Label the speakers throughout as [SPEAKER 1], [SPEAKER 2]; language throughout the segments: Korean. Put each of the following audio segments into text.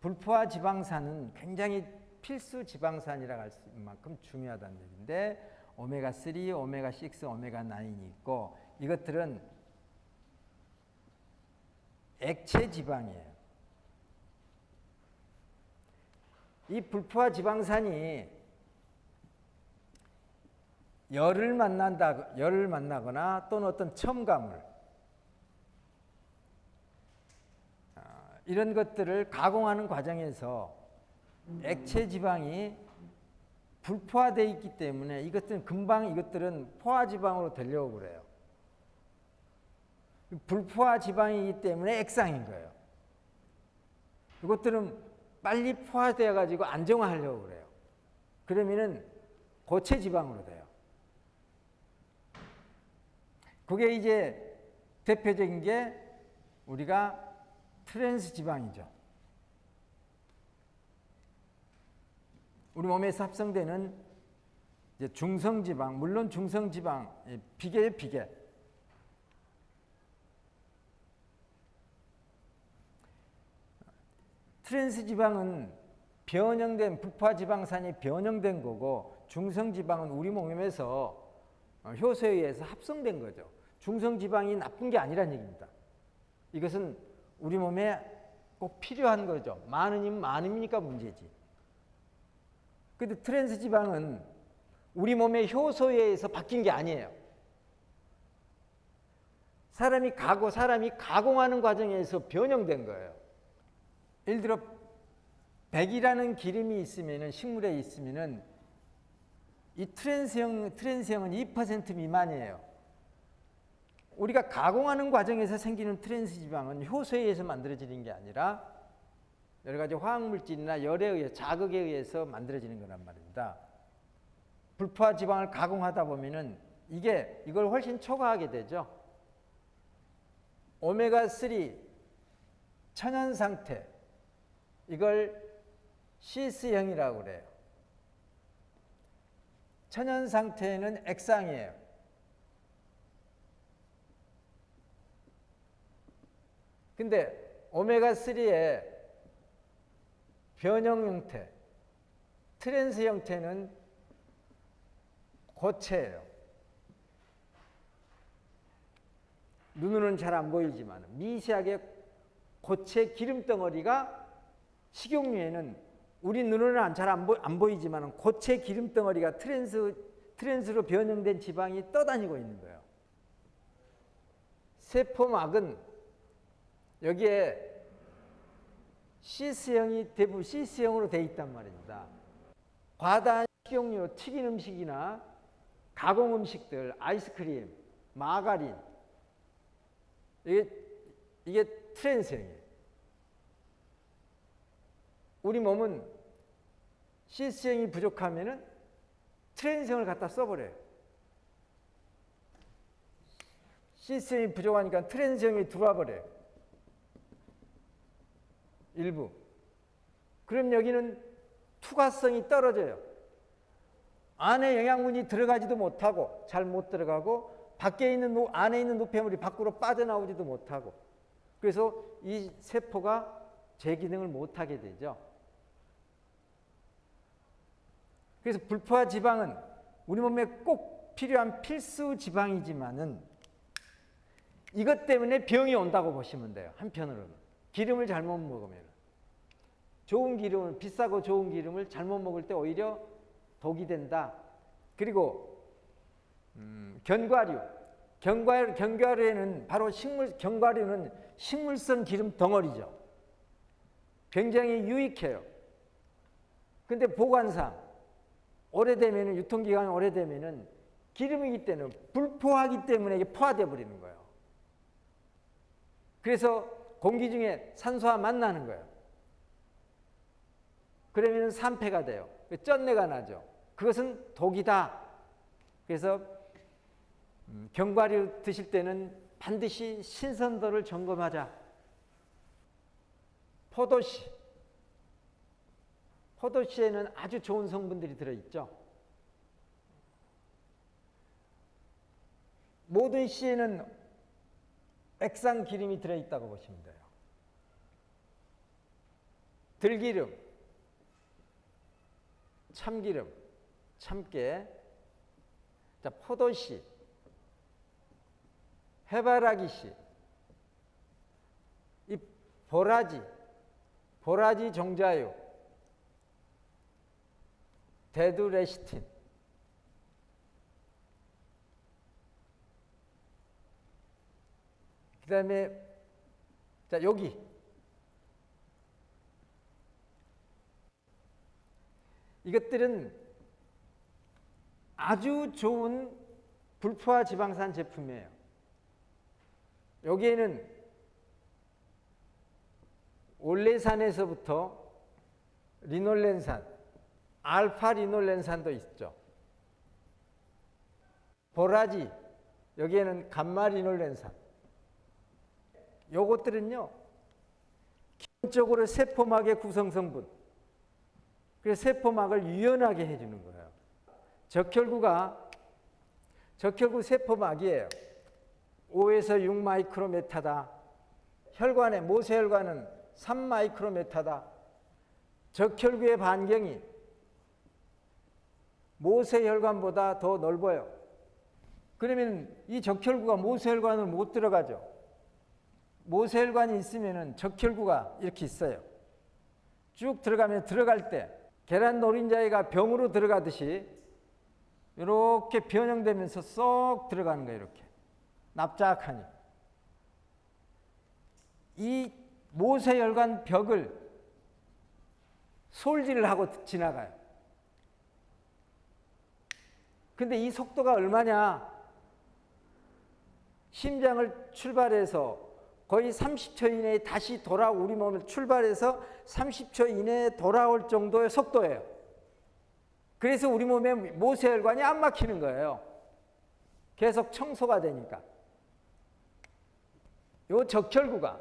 [SPEAKER 1] 불포화 지방산은 굉장히 필수 지방산이라고 할 만큼 중요하다는 얘기인데 오메가3, 오메가6, 오메가9이 있고 이것들은 액체 지방이에요. 이 불포화 지방산이 열을 만난다, 열을 만나거나 또는 어떤 첨가물 이런 것들을 가공하는 과정에서 액체 지방이 불포화되어 있기 때문에 이것들은 금방 이것들은 포화 지방으로 되려고 그래요. 불포화 지방이기 때문에 액상인 거예요. 이것들은 빨리 포화되어 가지고 안정화하려고 그래요. 그러면은 고체 지방으로 돼요. 그게 이제 대표적인 게 우리가 트랜스 지방이죠. 우리 몸에서 합성되는 중성 지방, 물론 중성 지방 비계의 비계. 트랜스 지방은 변형된 불포화 지방산이 변형된 거고 중성 지방은 우리 몸에서 효소에 의해서 합성된 거죠. 중성 지방이 나쁜 게 아니란 얘기입니다. 이것은 우리 몸에 꼭 필요한 거죠. 많으면 많으니까 문제지. 근데 트랜스 지방은 우리 몸의 효소에 의해서 바뀐 게 아니에요. 사람이 가고 사람이 가공하는 과정에서 변형된 거예요. 예를 들어 백이라는 기름이 있으면은 식물에 있으면은 이 트랜스형 트랜스형은 2% 미만이에요. 우리가 가공하는 과정에서 생기는 트랜스 지방은 효소에 의해서 만들어지는 게 아니라 여러 가지 화학 물질이나 열에 의해 자극에 의해서 만들어지는 거란 말입니다. 불포화 지방을 가공하다 보면은 이게 이걸 훨씬 초과하게 되죠. 오메가 3 천연 상태 이걸 시스형이라고 그래요. 천연 상태는 액상이에요. 근데 오메가 3의 변형 형태, 트랜스 형태는 고체예요. 눈으로는 잘 안 보이지만 미세하게 고체 기름 덩어리가 식용유에는 우리 눈으로는 잘안 안 보이지만 고체 기름 덩어리가 트랜스 트랜스로 변형된 지방이 떠다니고 있는 거예요. 세포막은 여기에 시스형이 대부분 시스형으로 되어 있단 말입니다. 과다한 식용유, 튀긴 음식이나 가공 음식들, 아이스크림, 마가린 이게 이게 트랜스형이에요. 우리 몸은 시스형이 부족하면은 트랜스형을 갖다 써버려요. 시스형이 부족하니까 트랜스형이 들어와 버려요. 일부. 그럼 여기는 투과성이 떨어져요. 안에 영양분이 들어가지도 못하고 잘 못 들어가고 밖에 있는 노, 안에 있는 노폐물이 밖으로 빠져나오지도 못하고 그래서 이 세포가 제 기능을 못하게 되죠. 그래서 불포화 지방은 우리 몸에 꼭 필요한 필수 지방이지만은 이것 때문에 병이 온다고 보시면 돼요. 한편으로는. 기름을 잘못 먹으면. 좋은 기름을, 비싸고 좋은 기름을 잘못 먹을 때 오히려 독이 된다. 그리고, 음, 견과류. 견과류, 견과류에는 바로 식물, 견과류는 식물성 기름 덩어리죠. 굉장히 유익해요. 근데 보관상, 오래되면 유통기간이 오래되면은 기름이기 때문에 불포하기 때문에 이게 포화돼 버리는 거예요. 그래서 공기 중에 산소와 만나는 거예요. 그러면 산패가 돼요. 쩐내가 나죠. 그것은 독이다. 그래서 음, 견과류 드실 때는 반드시 신선도를 점검하자. 포도씨. 포도씨에는 아주 좋은 성분들이 들어있죠. 모든 씨에는 액상 기름이 들어있다고 보시면 돼요. 들기름, 참기름, 참깨, 자 포도씨, 해바라기씨, 이 보라지, 보라지 종자유, 데두레시틴, 그 다음에 자 여기 이것들은 아주 좋은 불포화 지방산 제품이에요. 여기에는 올레산에서부터 리놀렌산, 알파 리놀렌산도 있죠. 보라지, 여기에는 감마 리놀렌산. 요것들은요, 기본적으로 세포막의 구성 성분, 그래서 세포막을 유연하게 해주는 거예요. 적혈구가 적혈구 세포막이에요. 5에서 6 마이크로메타다. 혈관의 모세혈관은 3 마이크로메타다. 적혈구의 반경이 모세혈관보다 더 넓어요. 그러면 이 적혈구가 모세혈관을 못 들어가죠. 모세혈관이 있으면은 적혈구가 이렇게 있어요. 쭉 들어가면 들어갈 때 계란 노린자이가 병으로 들어가듯이 이렇게 변형되면서 쏙 들어가는 거예요. 이렇게 납작하니 이 모세혈관 벽을 솔질을 하고 지나가요. 근데 이 속도가 얼마냐? 심장을 출발해서 거의 30초 이내에 다시 돌아 우리 몸을 출발해서 30초 이내에 돌아올 정도의 속도예요. 그래서 우리 몸의 모세혈관이 안 막히는 거예요. 계속 청소가 되니까. 요 적혈구가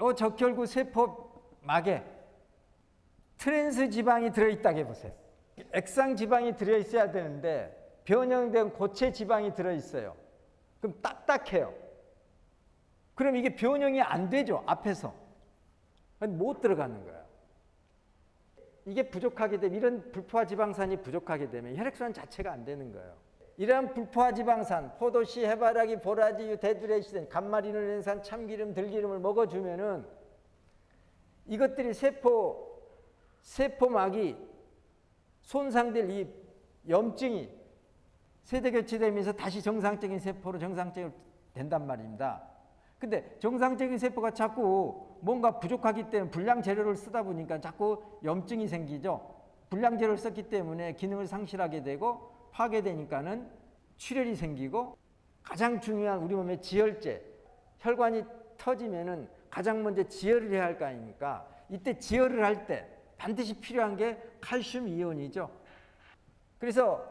[SPEAKER 1] 요 적혈구 세포막에 트랜스 지방이 들어 있다고 해 보세요. 액상 지방이 들어 있어야 되는데 변형된 고체 지방이 들어 있어요. 그럼 딱딱해요. 그럼 이게 변형이 안 되죠. 앞에서. 못 들어가는 거예요. 이게 부족하게 되면 이런 불포화 지방산이 부족하게 되면 혈액순환 자체가 안 되는 거예요. 이러한 불포화 지방산, 포도씨, 해바라기, 보라지유, 데드레시든, 감마리놀렌산, 참기름, 들기름을 먹어주면은 이것들이 세포 세포막이 손상될 이 염증이 세대 교체되면서 다시 정상적인 세포로 정상적으로 된단 말입니다. 근데 정상적인 세포가 자꾸 뭔가 부족하기 때문에 불량 재료를 쓰다 보니까 자꾸 염증이 생기죠. 불량 재료를 썼기 때문에 기능을 상실하게 되고 파괴되니까는 출혈이 생기고 가장 중요한 우리 몸의 지혈제 혈관이 터지면은 가장 먼저 지혈을 해야 할 거 아닙니까? 이때 지혈을 할 때 반드시 필요한 게 칼슘 이온이죠. 그래서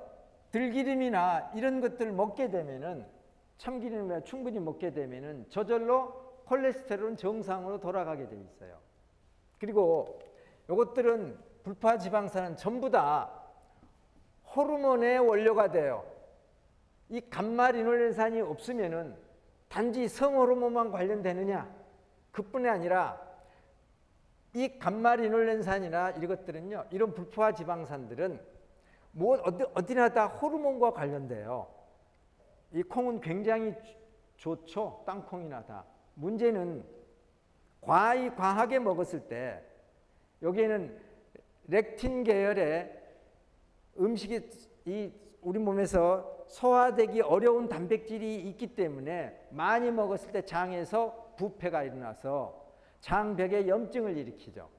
[SPEAKER 1] 들기름이나 이런 것들을 먹게 되면은 참기름을 충분히 먹게 되면은 저절로 콜레스테롤은 정상으로 돌아가게 돼 있어요. 그리고 이것들은 불파 지방산은 전부 다 호르몬의 원료가 돼요. 이 감마리놀렌산이 없으면은 단지 성호르몬만 관련되느냐? 그뿐이 아니라 이 감마리놀렌산이나 이것들은요, 이런 불포화 지방산들은 뭐 어디, 어디나 다 호르몬과 관련돼요. 이 콩은 굉장히 좋죠. 땅콩이나 다. 문제는 과히 과하게 먹었을 때 여기에는 렉틴 계열의 음식이 이 우리 몸에서 소화되기 어려운 단백질이 있기 때문에 많이 먹었을 때 장에서 부패가 일어나서 장벽에 염증을 일으키죠.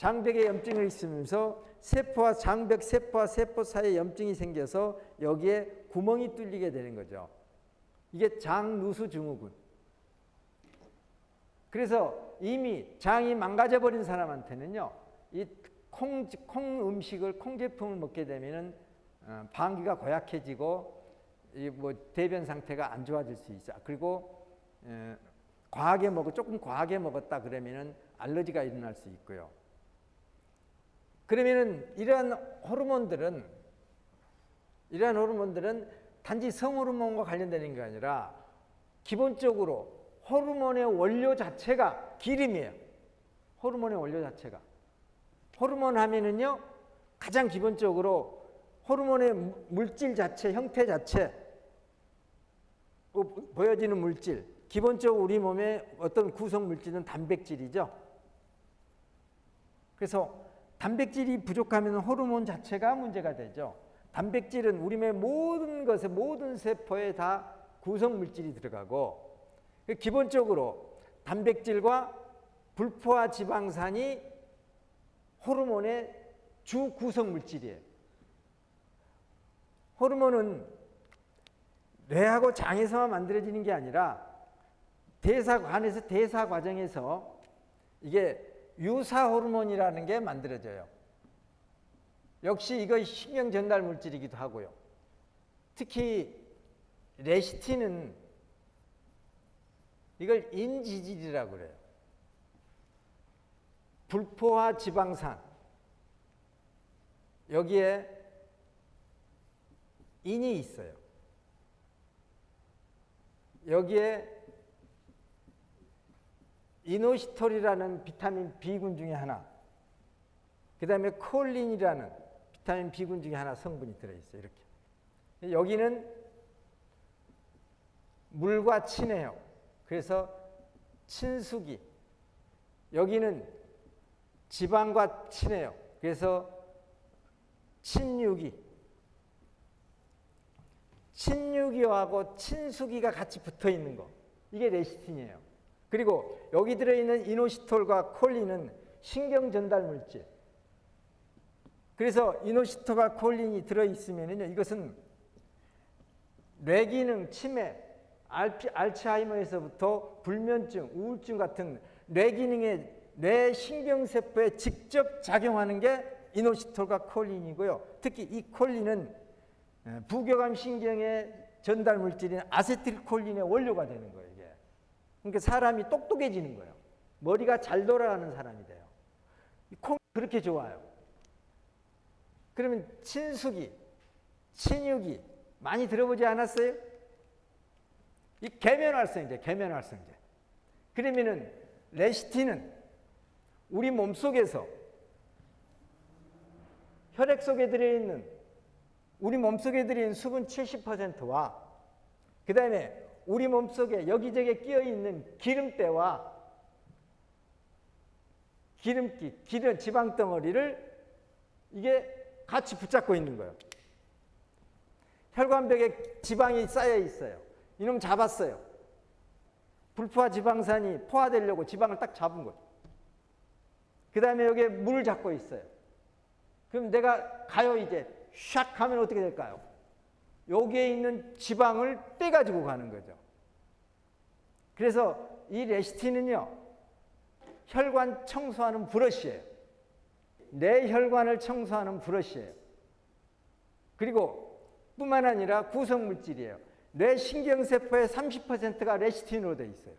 [SPEAKER 1] 장벽에 염증을 있으면서 세포와 장벽 세포와 세포 사이에 염증이 생겨서 여기에 구멍이 뚫리게 되는 거죠. 이게 장누수 증후군. 그래서 이미 장이 망가져 버린 사람한테는요, 이 콩, 콩 음식을, 콩 제품을 먹게 되면은 어, 방귀가 고약해지고 이 뭐 대변 상태가 안 좋아질 수 있어. 그리고 에, 과하게 먹어 조금 과하게 먹었다 그러면은 알러지가 일어날 수 있고요. 그러면은 이러한 호르몬들은 이러한 호르몬들은 단지 성호르몬과 관련되는 게 아니라 기본적으로 호르몬의 원료 자체가 기름이에요. 호르몬의 원료 자체가. 호르몬 하면은요, 가장 기본적으로 호르몬의 무- 물질 자체, 형태 자체, 어, 보여지는 물질, 기본적으로 우리 몸의 어떤 구성 물질은 단백질이죠. 그래서 단백질이 부족하면 호르몬 자체가 문제가 되죠. 단백질은 우리 몸의 모든 것에 모든 세포에 다 구성 물질이 들어가고 기본적으로 단백질과 불포화 지방산이 호르몬의 주 구성 물질이에요. 호르몬은 뇌하고 장에서만 만들어지는 게 아니라 대사 관에서 대사 과정에서 이게 유사 호르몬이라는 게 만들어져요. 역시 이거 신경 전달 물질이기도 하고요. 특히 레시틴은 이걸 인지질이라고 그래요. 불포화 지방산 여기에 인이 있어요. 여기에 이노시톨이라는 비타민 B군 중에 하나, 그 다음에 콜린이라는 비타민 B군 중에 하나 성분이 들어있어요. 이렇게. 여기는 물과 친해요. 그래서 친수기. 여기는 지방과 친해요. 그래서 친유기. 친유기하고 친수기가 같이 붙어 있는 거. 이게 레시틴이에요. 그리고 여기 들어있는 이노시톨과 콜린은 신경 전달 물질. 그래서 이노시톨과 콜린이 들어있으면요, 이것은 뇌기능 알피, 알츠하이머에서부터 불면증, 우울증 같은 뇌기능의 뇌 신경세포에 직접 작용하는 게 이노시톨과 콜린이고요. 특히 이 콜린은 에, 부교감 신경의 전달 물질인 아세틸콜린의 원료가 되는 거예요. 그러니까 사람이 똑똑해지는 거예요. 머리가 잘 돌아가는 사람이 돼요. 이 콩이 그렇게 좋아요. 그러면 친수기, 친유기 많이 들어보지 않았어요? 이 계면활성제, 계면활성제. 그러면은 레시틴은 우리 몸 속에서 혈액 속에 들어있는 우리 몸 속에 들어있는 수분 70%와 그 다음에 우리 몸 속에 여기저기 끼어 있는 기름때와 기름기, 기름 지방 덩어리를 이게 같이 붙잡고 있는 거예요. 혈관벽에 지방이 쌓여 있어요. 이놈 잡았어요. 불포화 지방산이 포화되려고 지방을 딱 잡은 거죠. 그 다음에 여기에 물을 잡고 있어요. 그럼 내가 가요 이제 샥 하면 어떻게 될까요? 여기에 있는 지방을 떼가지고 가는 거죠. 그래서 이 레시틴은요, 혈관 청소하는 브러쉬예요. 내 혈관을 청소하는 브러쉬예요. 그리고 뿐만 아니라 구성 물질이에요. 뇌 신경세포의 30%가 레시틴으로 되어 있어요.